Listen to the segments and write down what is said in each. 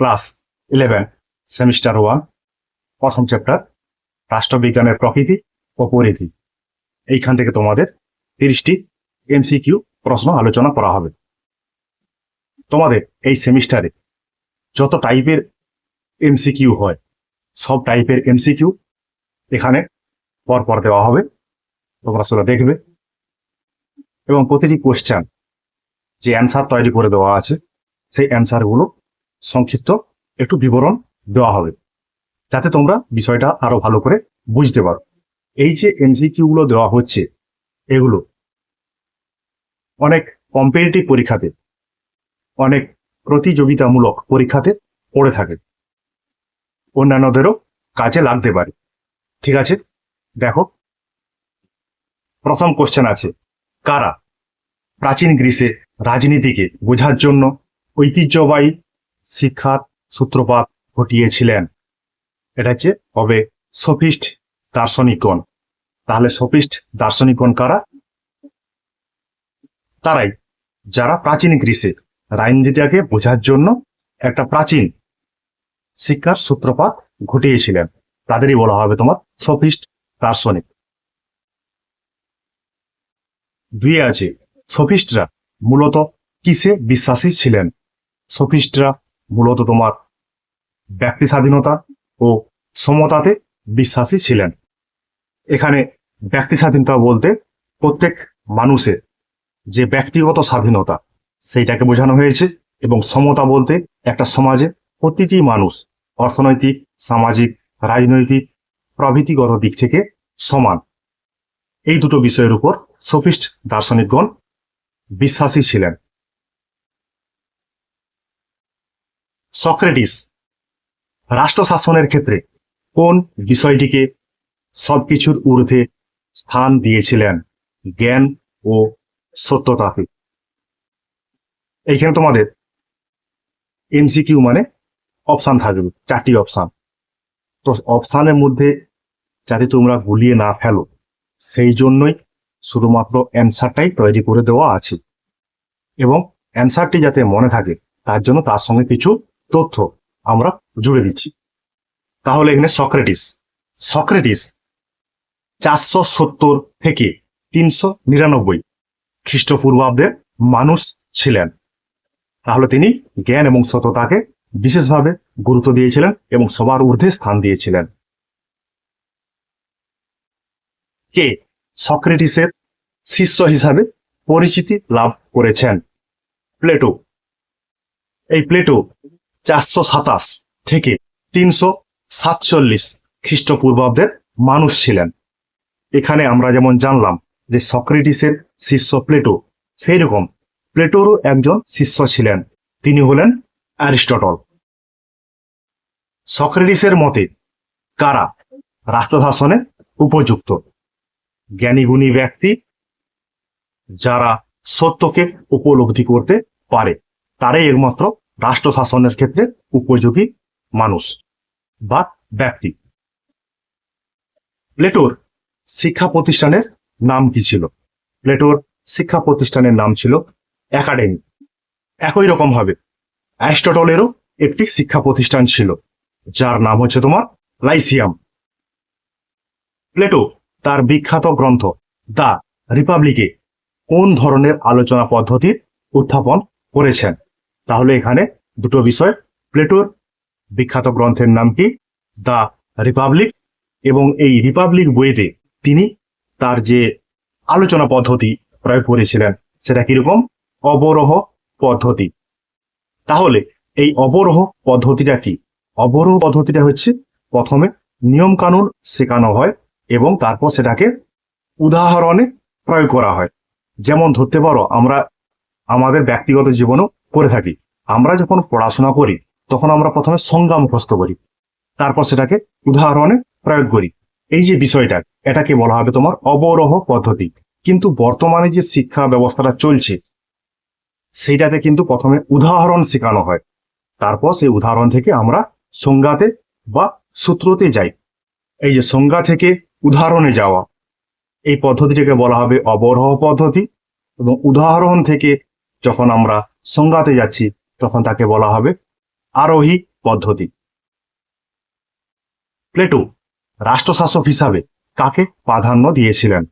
Class eleven semester one প্রথম chapter রাষ্ট্রবিজ্ঞানের প্রকৃতি ও পরিধি। এইখান থেকে তোমাদের তিরিশটি এমসিকিউ প্রশ্ন আলোচনা করা হবে। তোমাদের এই সেমিস্টারে যত টাইপের এমসিকিউ হয়, সব টাইপের এমসিকিউ এখানে পরপর দেওয়া হবে। তোমরা সেটা দেখবে। এবং প্রতিটি কোশ্চেন যে অ্যান্সার তৈরি করে দেওয়া আছে, সেই অ্যান্সারগুলো সংক্ষিপ্ত একটু বিবরণ দেওয়া হবে, যাতে তোমরা বিষয়টা আরও ভালো করে বুঝতে পারো। এই যে এমসিকিউ গুলো দেওয়া হচ্ছে, এগুলো অনেক কম্পিটিটিভ পরীক্ষাতে, অনেক প্রতিযোগিতামূলক পরীক্ষাতে পড়ে থাকে। অন্যান্যদেরও কাজে লাগতে পারে। ঠিক আছে? দেখো, প্রথম কোশ্চেন আছে, কারা প্রাচীন গ্রিসে রাজনীতিকে বোঝার জন্য ঐতিহ্যবাহী শিক্ষার সূত্রপাত ঘটিয়েছিলেন। এটা হচ্ছে হবে সফিস্ট দার্শনিকগণ। তাহলে সফিস্ট দার্শনিকগণ কারা? তারাই। যারা প্রাচীন গ্রিসে। রাজনীতিটাকে বোঝার জন্য একটা প্রাচীন শিক্ষার সূত্রপাত ঘটিয়েছিলেন। তাদেরই বলা হবে তোমার সফিস্ট দার্শনিক। দুই আছে, সফিস্টরা মূলত কিসে বিশ্বাসী ছিলেন? সফিস্টরা মূলত তোমার ব্যক্তি স্বাধীনতা ও সমতাতে বিশ্বাসী ছিলেন। এখানে ব্যক্তি স্বাধীনতা বলতে প্রত্যেক মানুষের যে ব্যক্তিগত স্বাধীনতা, সেইটাকে বোঝানো হয়েছে এবং সমতা বলতে একটা সমাজে প্রতিটি মানুষ অর্থনৈতিক, সামাজিক, রাজনৈতিক, প্রভৃতিগত দিক থেকে সমান। এই দুটো বিষয়ের উপর সফিস্ট দার্শনিকগণ বিশ্বাসী ছিলেন। সক্রেটিস রাষ্ট্র শাসনের ক্ষেত্রে কোন বিষয়টিকে সবকিছুর ঊর্ধ্বে স্থান দিয়েছিলেন জ্ঞান ও সত্যতাকে? এইখানে তোমাদের এমসিকিউ মানে অপশান থাকবে, চারটি অপশান। তো অপশানের মধ্যে যাতে তোমরা গুলিয়ে না ফেলো, সেই জন্যই শুধুমাত্র অ্যান্সারটাই তৈরি করে দেওয়া আছে। এবং অ্যান্সারটি যাতে মনে থাকে, তার জন্য তার সঙ্গে কিছু তথ্য আমরা জুড়ে দিচ্ছি। তাহলে এখানে সক্রেটিস। সক্রেটিস চারশো সত্তর থেকে তিনশো নিরানব্বই খ্রিস্টপূর্বাব্দের মানুষ ছিলেন। তাহলে তিনি জ্ঞান এবং সততাকে বিশেষভাবে গুরুত্ব দিয়েছিলেন এবং সবার ঊর্ধ্বে স্থান দিয়েছিলেন। কে? সক্রেটিসের শিষ্য হিসাবে পরিচিতি লাভ করেছেন। প্লেটো। এই প্লেটো চারশো সাতাশ থেকে তিনশো সাতচল্লিশ খ্রিস্টপূর্বাব্দের মানুষ ছিলেন। এখানে আমরা যেমন জানলাম যে সক্রেটিসের শিষ্য প্লেটো সেই রকম প্লেটোরও একজন শিষ্য ছিলেন, তিনি হলেন অ্যারিস্টটল। সক্রেটিসের মতে কারা রাষ্ট্রশাসনে উপযুক্ত? জ্ঞানীগুণী ব্যক্তি যারা সত্যকে উপলব্ধি করতে পারে, তারাই একমাত্র রাষ্ট্র শাসনের ক্ষেত্রে উপযোগী মানুষ বা ব্যক্তি। প্লেটোর শিক্ষা প্রতিষ্ঠানের নাম কি ছিল? প্লেটোর শিক্ষা প্রতিষ্ঠানের নাম ছিল একাডেমি। একই রকম ভাবে অ্যারিস্টটলেরও একটি শিক্ষা প্রতিষ্ঠান ছিল, যার নাম হচ্ছে তোমার লাইসিয়াম। প্লেটো তার বিখ্যাত গ্রন্থ দ্য রিপাবলিকে কোন ধরনের আলোচনা পদ্ধতির উত্থাপন করেছেন? তাহলে এখানে দুটো বিষয়। প্লেটোর বিখ্যাত গ্রন্থের নাম কি? দ্য রিপাবলিক এবং এই রিপাবলিক বইতে তিনি তার যে আলোচনা পদ্ধতি প্রয়োগ করেছিলেন, সেটা কীরকম? অবরোহ পদ্ধতি। তাহলে এই অবরোহ পদ্ধতিটা কি? অবরোহ পদ্ধতিটা হচ্ছে প্রথমে নিয়ম কানুন শেখানো হয় এবং তারপর সেটাকে উদাহরণে প্রয়োগ করা হয়। যেমন ধরতে পারো, আমরা আমাদের ব্যক্তিগত জীবনেও করে থাকি। আমরা যখন পড়াশোনা করি, তখন আমরা প্রথমে সংজ্ঞা মুখস্থ করি। তারপর সেটাকে উদাহরণে প্রয়োগ করি। এই যে বিষয়টা, এটাকে বলা হবে তোমার অবরোহ পদ্ধতি। কিন্তু বর্তমানে যে শিক্ষা ব্যবস্থাটা চলছে, সেইটাতে কিন্তু প্রথমে উদাহরণ শেখানো হয়। তারপর সেই উদাহরণ থেকে আমরা সংজ্ঞাতে বা সূত্রতে যাই। এই যে সংজ্ঞা থেকে উদাহরণে যাওয়া, এই পদ্ধতিটাকে বলা হবে অবরোহ পদ্ধতি এবং উদাহরণ থেকে যখন আমরা সংজ্ঞাতে যাচ্ছি, তখন তাকে বলা হবে আরোহী পদ্ধতি। প্লেটো, রাষ্ট্রশাসক হিসাবে কাকে প্রাধান্য দিয়েছিলেন?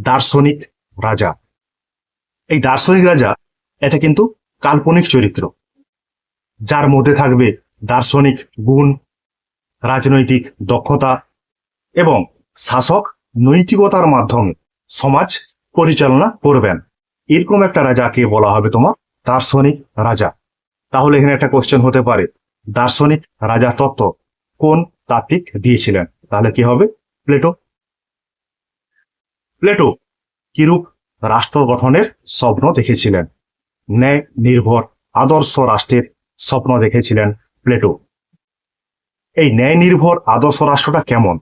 দার্শনিক রাজা। এই দার্শনিক রাজা, এটা কিন্তু কাল্পনিক চরিত্র। যার মধ্যে থাকবে দার্শনিক গুণ, রাজনৈতিক দক্ষতা এবং শাসক নৈতিকতার মাধ্যমে সমাজ পরিচালনা করবেন। এরকম একটা রাজাকে বলা হবে তোমার? দার্শনিক রাজা। তাহলে এখানে একটা কোশ্চেন হতে পারে। দার্শনিক রাজা তত্ত্ব কোন তাত্ত্বিক দিয়েছিলেন? তাহলে কি হবে? প্লেটো। প্লেটো কিরূপ রাষ্ট্র গঠনের স্বপ্ন দেখেছিলেন? ন্যায়, নির্ভর, আদর্শ রাষ্ট্রের স্বপ্ন দেখেছিলেন প্লেটো। এই ন্যায়, নির্ভর, আদর্শ রাষ্ট্রটা কেমন?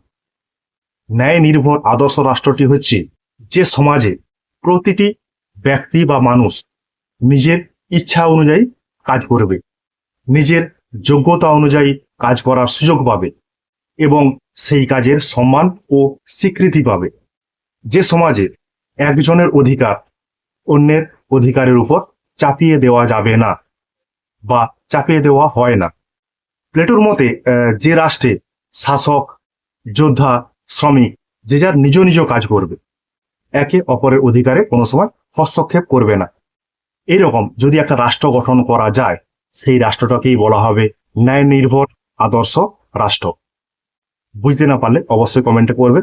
ন্যায়, নির্ভর, আদর্শ রাষ্ট্রটি হচ্ছে যে সমাজে প্রতিটি ব্যক্তি বা মানুষ নিজের ইচ্ছা অনুযায়ী কাজ করবে, নিজের যোগ্যতা অনুযায়ী কাজ করার সুযোগ পাবে এবং সেই কাজের সম্মান ও স্বীকৃতি পাবে। যে সমাজে একজনের অধিকার অন্যের অধিকারের উপর চাপিয়ে দেওয়া যাবে না বা চাপিয়ে দেওয়া হয় না। প্লেটোর মতে যে রাষ্ট্রে শাসক, যোদ্ধা, শ্রমিক যে যার নিজ নিজ কাজ করবে, একে অপরের অধিকারে কোনো সময় হস্তক্ষেপ করবে না। এরকম যদি একটা রাষ্ট্র গঠন করা যায়, সেই রাষ্ট্রটাকেই বলা হবে ন্যায় নির্ভর আদর্শ রাষ্ট্র। বুঝতে না পারলে অবশ্যই কমেন্টে করবে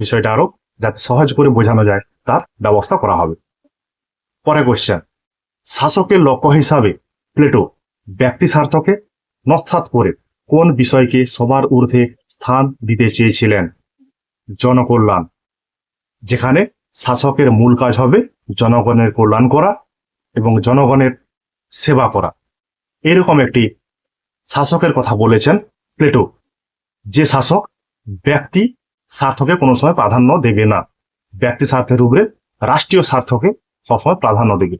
বিষয়টা আরও যাতে সহজ করে বোঝানো যায়, তার ব্যবস্থা করা হবে। পরে কোশ্চেন শাসকের লক্ষ্য হিসাবে প্লেটো ব্যক্তি স্বার্থকে নৎসাৎ করে কোন বিষয়কে সবার ঊর্ধ্বে স্থান দিতে চেয়েছিলেন? জনকল্যাণ, যেখানে শাসকের মূল কাজ হবে জনগণের কল্যাণ করা এবং জনগণের সেবা করা। এরকম একটি শাসকের কথা বলেছেন প্লেটো। যে শাসক ব্যক্তি স্বার্থকে কোনো সময় প্রাধান্য দেবে না। ব্যক্তি স্বার্থের উপরে রাষ্ট্রীয় স্বার্থকে সবসময় প্রাধান্য দেবে।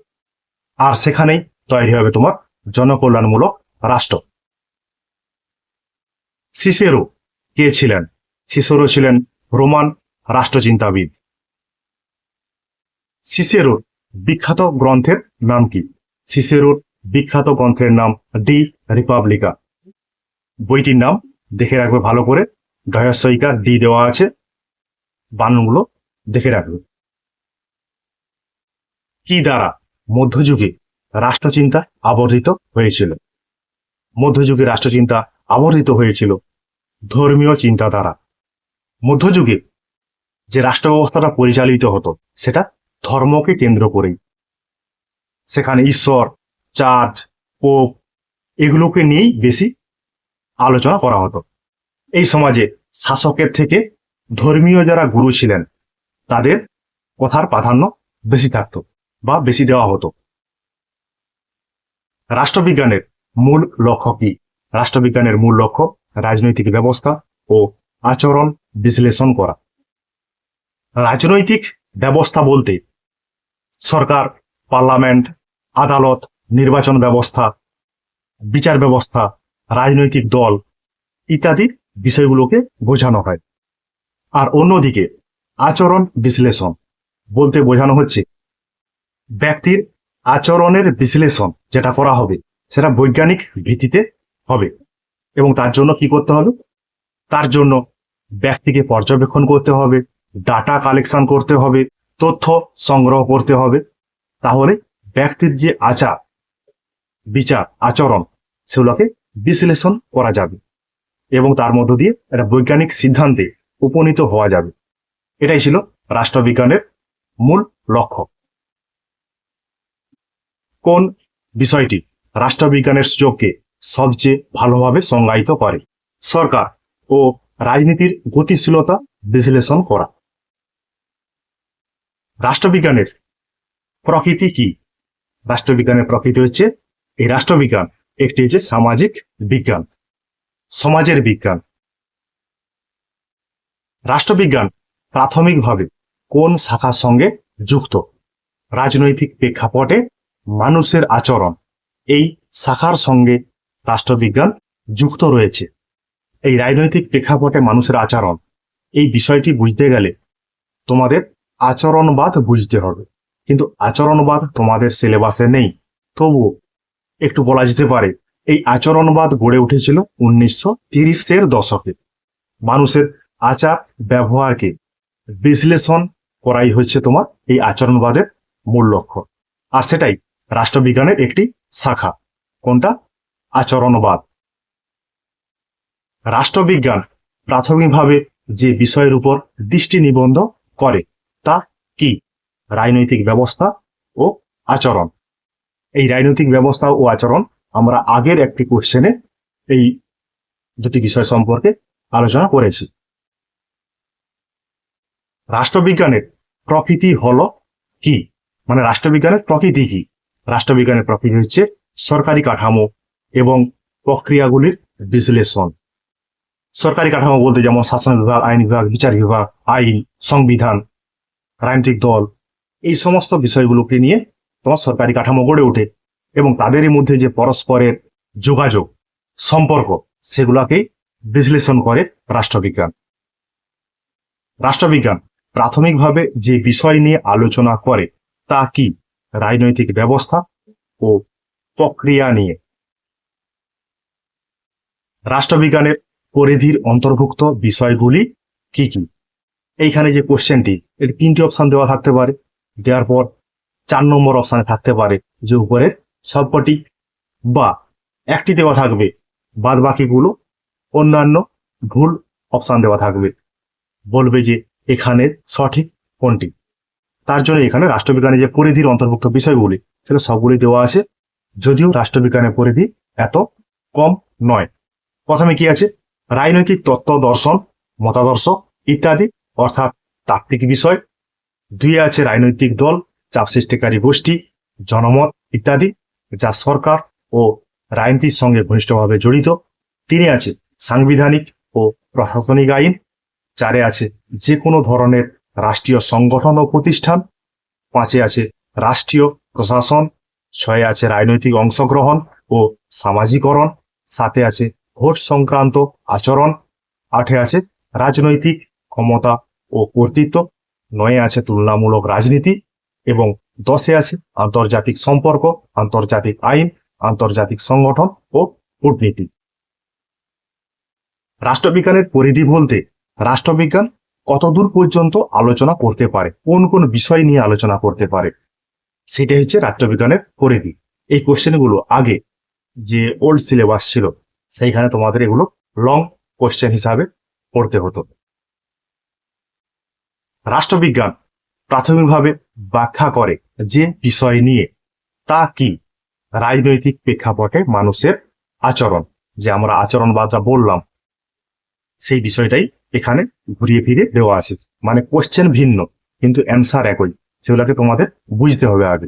আর সেখানেই তৈরি হবে তোমার জনকল্যাণমূলক রাষ্ট্র। সিসেরো কে ছিলেন? সিসেরো ছিলেন রোমান রাষ্ট্রচিন্তাবিদ। সিসেরোর বিখ্যাত গ্রন্থের নাম কি? সিসেরোর বিখ্যাত গ্রন্থের নাম ডি রিপাবলিকা। বইটির নাম দেখে রাখবে ভালো করে। ডয়াসইকার ডি দেওয়া আছে। বানানগুলো দেখে রাখবে। কি দ্বারা মধ্যযুগে রাষ্ট্রচিন্তা আবর্তিত হয়েছিল? মধ্যযুগে রাষ্ট্রচিন্তা আবর্তিত হয়েছিল ধর্মীয় চিন্তা দ্বারা। মধ্যযুগে যে রাষ্ট্র ব্যবস্থাটা পরিচালিত হতো, সেটা ধর্মকে কেন্দ্র করেই। সেখানে ঈশ্বর চার্চ পোপ, এগুলোকে নিয়েই বেশি আলোচনা করা হতো। এই সমাজে শাসকের থেকে ধর্মীয় যারা গুরু ছিলেন, তাদের কথার প্রাধান্য বেশি থাকতো বা বেশি দেওয়া হতো। রাষ্ট্রবিজ্ঞানের মূল লক্ষ্য কি? রাষ্ট্রবিজ্ঞানের মূল লক্ষ্য রাজনৈতিক ব্যবস্থা ও আচরণ বিশ্লেষণ করা। রাজনৈতিক ব্যবস্থা বলতে সরকার, পার্লামেন্ট, আদালত, নির্বাচন ব্যবস্থা, বিচার ব্যবস্থা, রাজনৈতিক দল ইত্যাদি বিষয়গুলোকে বোঝানো হয়। আর অন্যদিকে আচরণ বিশ্লেষণ বলতে বোঝানো হচ্ছে, ব্যক্তির আচরণের বিশ্লেষণ যেটা করা হবে সেটা বৈজ্ঞানিক ভিত্তিতে হবে এবং তার জন্য কি করতে হবে? তার জন্য ব্যক্তিকে পর্যবেক্ষণ করতে হবে, ডাটা কালেকশন করতে হবে তথ্য সংগ্রহ করতে হবে। তাহলে ব্যক্তির যে আচার, বিচার, আচরণ, সেগুলোকে বিশ্লেষণ করা যাবে এবং তার মধ্য দিয়ে একটা বৈজ্ঞানিক সিদ্ধান্তে উপনীত হওয়া যাবে। এটাই ছিল রাষ্ট্রবিজ্ঞানের মূল লক্ষ্য। কোন বিষয়টি রাষ্ট্রবিজ্ঞানের সুযোগকে সবচেয়ে ভালোভাবে সংজ্ঞায়িত করে? সরকার ও রাজনীতির গতিশীলতা বিশ্লেষণ করা। রাষ্ট্রবিজ্ঞানের প্রকৃতি কি? রাষ্ট্রবিজ্ঞানের প্রকৃতি হচ্ছে এই রাষ্ট্রবিজ্ঞান। একটি হচ্ছে সামাজিক বিজ্ঞান, সমাজের বিজ্ঞান। রাষ্ট্রবিজ্ঞান প্রাথমিকভাবে কোন শাখার সঙ্গে যুক্ত? রাজনৈতিক প্রেক্ষাপটে মানুষের আচরণ। এই শাখার সঙ্গে রাষ্ট্রবিজ্ঞান যুক্ত রয়েছে। এই রাজনৈতিক প্রেক্ষাপটে মানুষের আচরণ। এই বিষয়টি বুঝতে গেলে তোমাদের আচরণবাদ বুঝতে হবে। কিন্তু আচরণবাদ তোমাদের সিলেবাসে নেই। তবুও একটু বলা যেতে পারে, এই আচরণবাদ গড়ে উঠেছিল উনিশশো তিরিশের দশকে। মানুষের আচার, ব্যবহারকে বিশ্লেষণ করাই হচ্ছে তোমার এই আচরণবাদের মূল লক্ষ্য। আর সেটাই রাষ্ট্রবিজ্ঞানের একটি শাখা। কোনটা? আচরণবাদ। রাষ্ট্রবিজ্ঞান প্রাথমিকভাবে যে বিষয়ের উপর দৃষ্টি নিবন্ধ করে তা কি? রাজনৈতিক ব্যবস্থা ও আচরণ। এই রাজনৈতিক ব্যবস্থা ও আচরণ আমরা আগের একটি কোশ্চেনে এই দুটি বিষয় সম্পর্কে আলোচনা করেছি। রাষ্ট্রবিজ্ঞানের প্রকৃতি হল কি? মানে রাষ্ট্রবিজ্ঞানের প্রকৃতি কি? রাষ্ট্রবিজ্ঞানের প্রকৃতি হচ্ছে সরকারি কাঠামো এবং প্রক্রিয়াগুলির বিশ্লেষণ। সরকারি কাঠামো বলতে যেমন শাসন বিভাগ, আইন বিভাগ, বিচার বিভাগ, আইন, সংবিধান রাজনৈতিক দল, এই সমস্ত বিষয়গুলোকে নিয়ে তোমার সরকারি কাঠামো গড়ে ওঠে এবং তাদেরই মধ্যে যে পরস্পরের যোগাযোগ, সম্পর্ক সেগুলাকেই বিশ্লেষণ করে রাষ্ট্রবিজ্ঞান। রাষ্ট্রবিজ্ঞান প্রাথমিকভাবে যে বিষয় নিয়ে আলোচনা করে তা কি? রাজনৈতিক ব্যবস্থা ও প্রক্রিয়া নিয়ে। রাষ্ট্রবিজ্ঞানের পরিধির অন্তর্ভুক্ত বিষয়গুলি কি কি? এইখানে যে কোশ্চেনটি এটি তিনটি অপশান দেওয়া থাকতে পারে। দেওয়ার পর চার নম্বর অপশানে থাকতে পারে যে উপরের সবকটি বা একটি দেওয়া থাকবে, বাদ বাকিগুলো অন্যান্য ভুল অপশান দেওয়া থাকবে। বলবে যে এখানে সঠিক কোনটি। তার জন্য এখানে রাষ্ট্রবিজ্ঞানের যে পরিধির অন্তর্ভুক্ত বিষয়গুলি, সেটা সবগুলি দেওয়া আছে। যদিও রাষ্ট্রবিজ্ঞানের পরিধি এত কম নয়। প্রথমে কি আছে? রাজনৈতিক তত্ত্ব দর্শন, মতাদর্শ ইত্যাদি, অর্থাৎ তাত্ত্বিক বিষয়, দুই আছে রাজনৈতিক দল, চাপ সৃষ্টিকারী গোষ্ঠী, জনমত ইত্যাদি, যা সরকার ও রাজনীতির সঙ্গে ঘনিষ্ঠভাবে জড়িত। তিনে আছে সাংবিধানিক ও প্রশাসনিক আইন। চারে আছে যে কোনো ধরনের রাষ্ট্রীয় সংগঠন ও প্রতিষ্ঠান। পাঁচে আছে রাষ্ট্রীয় প্রশাসন। ছয়ে আছে রাজনৈতিক অংশগ্রহণ ও সামাজিকরণ। সাথে আছে ভোট সংক্রান্ত আচরণ। আটে আছে রাজনৈতিক ক্ষমতা ও কর্তৃত্ব, নয়ে আছে তুলনামূলক রাজনীতি এবং দশে আছে আন্তর্জাতিক সম্পর্ক, আন্তর্জাতিক আইন, আন্তর্জাতিক সংগঠন ও কূটনীতি। রাষ্ট্রবিজ্ঞানের পরিধি বলতে রাষ্ট্রবিজ্ঞান কতদূর পর্যন্ত আলোচনা করতে পারে, কোন কোন বিষয় নিয়ে আলোচনা করতে পারে সেটা হচ্ছে রাষ্ট্রবিজ্ঞানের পরিধি। এই কোশ্চেনগুলো আগে যে ওল্ড সিলেবাস ছিল, সেইখানে তোমাদের এগুলো লং কোশ্চেন হিসাবে পড়তে হতো। রাষ্ট্রবিজ্ঞান প্রাথমিকভাবে ব্যাখ্যা করে যে বিষয় নিয়ে তা কি রাজনৈতিক প্রেক্ষাপটে মানুষের আচরণ। যে আমরা আচরণ আচরণবাদটা বললাম, সেই বিষয়টাই এখানে ঘুরিয়ে ফিরে দেওয়া আছে। মানে কোশ্চেন ভিন্ন, কিন্তু অ্যান্সার একই। সেগুলোকে তোমাদের বুঝতে হবে আগে।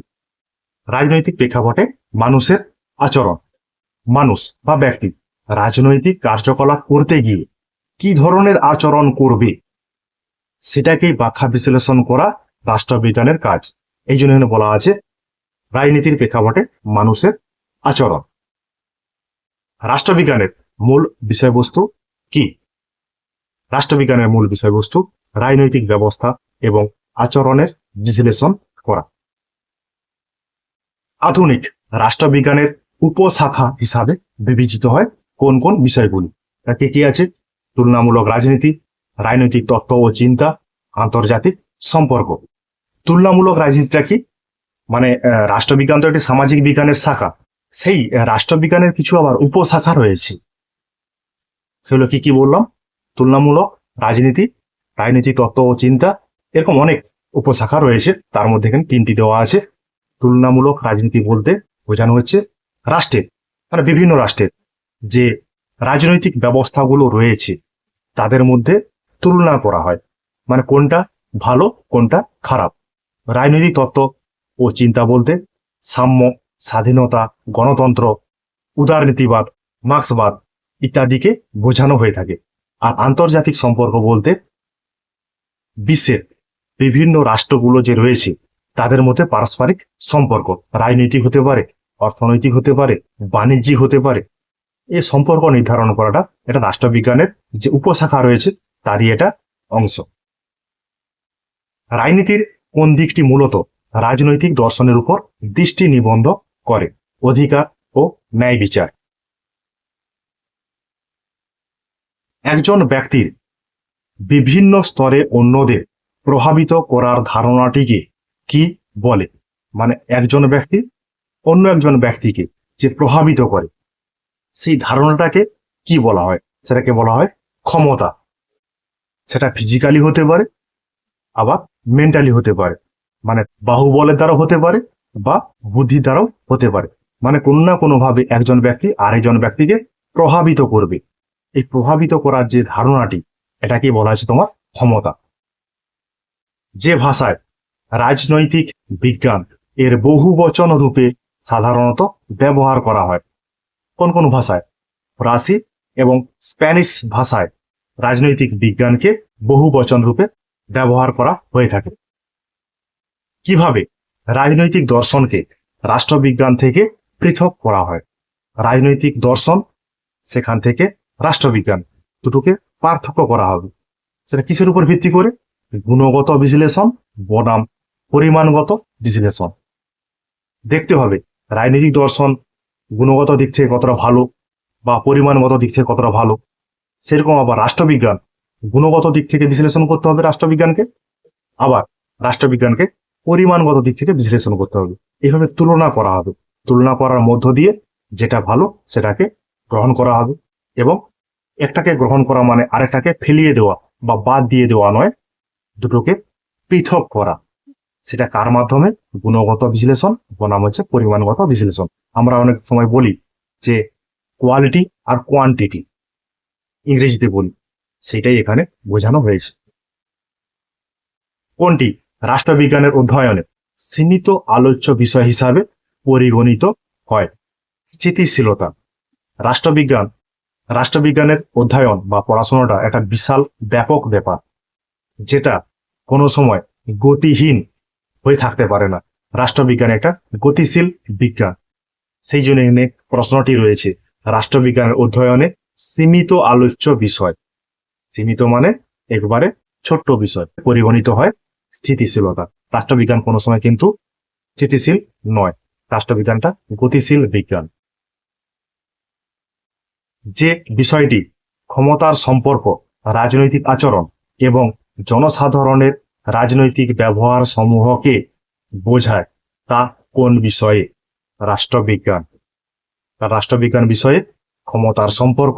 রাজনৈতিক প্রেক্ষাপটে মানুষের আচরণ। মানুষ বা ব্যক্তি রাজনৈতিক কার্যকলাপ করতে গিয়ে কি ধরনের আচরণ করবে? সেটাকেই ব্যাখ্যা বিশ্লেষণ করা রাষ্ট্রবিজ্ঞানের কাজ। এই জন্য এখানে বলা আছে, রাজনীতির প্রেক্ষাপটে মানুষের আচরণ। রাষ্ট্রবিজ্ঞানের মূল বিষয়বস্তু কি? রাষ্ট্রবিজ্ঞানের মূল বিষয়বস্তু, রাজনৈতিক ব্যবস্থা এবং আচরণের বিশ্লেষণ করা। আধুনিক রাষ্ট্রবিজ্ঞানের উপশাখা হিসাবে বিবেচিত হয় কোন কোন বিষয়গুলি। তাকে কি আছে? তুলনামূলক রাজনীতি রাজনৈতিক তত্ত্ব ও চিন্তা, আন্তর্জাতিক সম্পর্ক। তুলনামূলক রাজনীতিটা কি? মানে রাষ্ট্রবিজ্ঞান তো একটি সামাজিক বিজ্ঞানের শাখা। সেই রাষ্ট্রবিজ্ঞানের কিছু আবার উপশাখা রয়েছে। সেগুলো কি কি বললাম? তুলনামূলক রাজনীতি রাজনীতি তত্ত্ব ও চিন্তা, এরকম অনেক উপশাখা রয়েছে। তার মধ্যে এখানে তিনটি দেওয়া আছে। তুলনামূলক রাজনীতি বলতে বোঝানো হচ্ছে রাষ্ট্রের মানে বিভিন্ন রাষ্ট্রের যে রাজনৈতিক ব্যবস্থাগুলো রয়েছে, তাদের মধ্যে তুলনা করা হয়। মানে কোনটা ভালো, কোনটা খারাপ। রাজনৈতিক তত্ত্ব ও চিন্তা বলতে সাম্য, স্বাধীনতা, গণতন্ত্র, উদারনীতিবাদ, মার্ক্সবাদ ইত্যাদিকে বোঝানো হয়ে থাকে। আর আন্তর্জাতিক সম্পর্ক বলতে বিশ্বের বিভিন্ন রাষ্ট্রগুলো যে রয়েছে, তাদের মধ্যে পারস্পরিক সম্পর্ক। রাজনৈতিক হতে পারে, অর্থনৈতিক হতে পারে, বাণিজ্যিক হতে পারে। এই সম্পর্ক নির্ধারণ করাটা এটা রাষ্ট্রবিজ্ঞানের যে উপশাখা রয়েছে তারই এটা অংশ। রাজনীতির কোন দিকটি মূলত রাজনৈতিক দর্শনের উপর দৃষ্টি নিবন্ধ করে? অধিকার ও ন্যায় বিচার। একজন ব্যক্তির বিভিন্ন স্তরে অন্যদের প্রভাবিত করার ধারণাটিকে কি বলে? মানে একজন ব্যক্তি অন্য একজন ব্যক্তিকে যে প্রভাবিত করে, সেই ধারণাটাকে কি বলা হয়? সেটাকে বলা হয় ক্ষমতা। সেটা ফিজিক্যালি হতে পারে, আবার মেন্টালি হতে পারে। মানে বাহুবলের দ্বারাও হতে পারে বা বুদ্ধির দ্বারাও হতে পারে। মানে কোনো না কোনো ভাবে একজন ব্যক্তি আরেকজন ব্যক্তিকে প্রভাবিত করবে। এই প্রভাবিত করার যে ধারণাটি এটাকে বলা হয়েছে তোমার ক্ষমতা। যে ভাষায় রাজনৈতিক বিজ্ঞান এর বহু বচন রূপে সাধারণত ব্যবহার করা হয়, কোন কোন ভাষায়? ফরাসি এবং স্প্যানিশ ভাষায় রাজনৈতিক বিজ্ঞানকে বহু বচন রূপে ব্যবহার করা হয়ে থাকে। কীভাবে রাজনৈতিক দর্শনকে রাষ্ট্রবিজ্ঞান থেকে পৃথক করা হয়? রাজনৈতিক দর্শন সেখান থেকে রাষ্ট্রবিজ্ঞান দুটোকে পার্থক্য করা হবে। সেটা কিসের উপর ভিত্তি করে? গুণগত বিশ্লেষণ, বনাম পরিমাণগত বিশ্লেষণ। দেখতে হবে রাজনৈতিক দর্শন গুণগত দিক থেকে কতটা ভালো বা পরিমাণগত দিক থেকে কতটা ভালো। সেরকম আবার রাষ্ট্রবিজ্ঞান। গুণগত দিক থেকে বিশ্লেষণ করতে হবে রাষ্ট্রবিজ্ঞানকে। আবার রাষ্ট্রবিজ্ঞানকে পরিমাণগত দিক থেকে বিশ্লেষণ করতে হবে। এইভাবে তুলনা করা হবে। তুলনা করার মধ্য দিয়ে যেটা ভালো সেটাকে গ্রহণ করা হবে এবং একটাকে গ্রহণ করা মানে আরেকটাকে ফেলিয়ে দেওয়া বা বাদ দিয়ে দেওয়া নয়, দুটোকে পৃথক করা। সেটা কার মাধ্যমে? গুণগত বিশ্লেষণ, বনাম হচ্ছে পরিমাণগত বিশ্লেষণ। আমরা অনেক সময় বলি যে কোয়ালিটি আর কোয়ান্টিটি ইংরেজিতে বলি। সেটাই এখানে বোঝানো হয়েছে। কোনটি? রাষ্ট্রবিজ্ঞানের অধ্যয়নে সীমিত আলোচ্য বিষয় হিসাবে পরিগণিত হয়। স্থিতিশীলতা। রাষ্ট্রবিজ্ঞান। রাষ্ট্রবিজ্ঞানের অধ্যয়ন বা পড়াশোনাটা একটা বিশাল, ব্যাপক ব্যাপার, যেটা কোনো সময় গতিহীন হয়ে থাকতে পারে না। রাষ্ট্রবিজ্ঞান একটা গতিশীল বিজ্ঞান। সেই জন্য প্রশ্নটি রয়েছে, রাষ্ট্রবিজ্ঞানের অধ্যয়নে সীমিত আলোচ্য বিষয়। সীমিত মানে একবারে ছোট্ট বিষয়। পরিগণিত হয় স্থিতিশীলতা। রাষ্ট্রবিজ্ঞান কোনো সময় কিন্তু স্থিতিশীল নয়। রাষ্ট্রবিজ্ঞানটা গতিশীল বিজ্ঞান। যে বিষয়টি ক্ষমতার সম্পর্ক, রাজনৈতিক আচরণ এবং জনসাধারণের রাজনৈতিক ব্যবহার সমূহকে বোঝায়, তা কোন বিষয়ে? রাষ্ট্রবিজ্ঞান। রাষ্ট্রবিজ্ঞান বিষয়ে ক্ষমতার সম্পর্ক,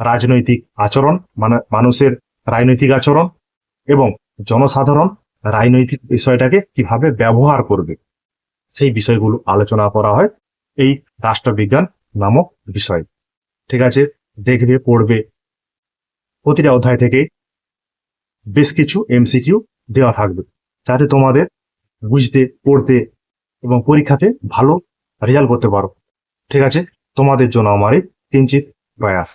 রাজনৈতিক আচরণ মানে মানুষের রাজনৈতিক আচরণ এবং জনসাধারণ রাজনৈতিক বিষয়টাকে কীভাবে ব্যবহার করবে, সেই বিষয়গুলো আলোচনা করা হয় এই রাষ্ট্রবিজ্ঞান নামক বিষয়। ঠিক আছে, দেখবে, পড়বে। প্রতিটা অধ্যায় থেকে বেশ কিছু এমসিকিউ দেওয়া থাকবে, যাতে তোমাদের বুঝতে, পড়তে এবং পরীক্ষাতে ভালো রেজাল্ট করতে পারো। ঠিক আছে, তোমাদের জন্য আমার এই কিঞ্চিত প্রয়াস